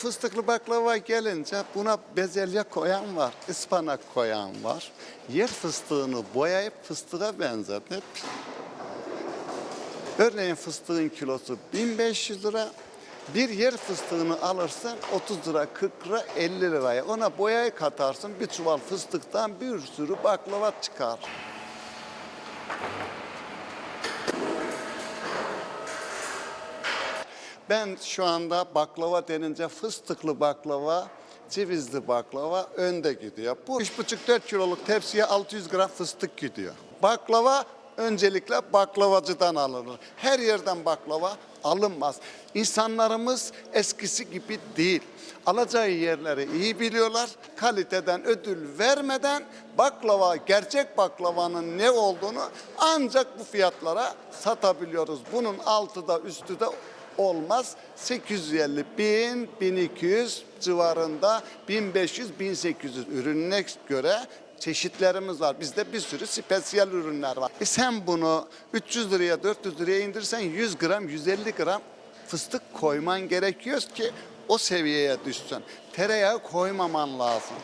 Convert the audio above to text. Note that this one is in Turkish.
Fıstıklı baklava gelince buna bezelye koyan var, ıspanak koyan var. Yer fıstığını boyayıp fıstığa benzetip Örneğin fıstığın kilosu 1500 lira. Bir yer fıstığını alırsan 30 lira, 40 lira, 50 liraya. Ona boyayı katarsın bir çuval fıstıktan bir sürü baklava çıkar. Ben şu anda baklava denince fıstıklı baklava, cevizli baklava önde gidiyor. Bu 3,5-4 kiloluk tepsiye 600 gram fıstık gidiyor. Baklava öncelikle baklavacıdan alınır. Her yerden baklava alınmaz. İnsanlarımız eskisi gibi değil. Alacağı yerleri iyi biliyorlar. Kaliteden ödül vermeden baklava, gerçek baklavanın ne olduğunu ancak bu fiyatlara satabiliyoruz. Bunun altı da üstü de olmaz. 850 bin, 1200 civarında 1500, 1800 ürününe göre çeşitlerimiz var. Bizde bir sürü spesiyel ürünler var. E sen bunu 300 liraya 400 liraya indirsen 100 gram 150 gram fıstık koyman gerekiyor ki o seviyeye düşsün. Tereyağı koymaman lazım.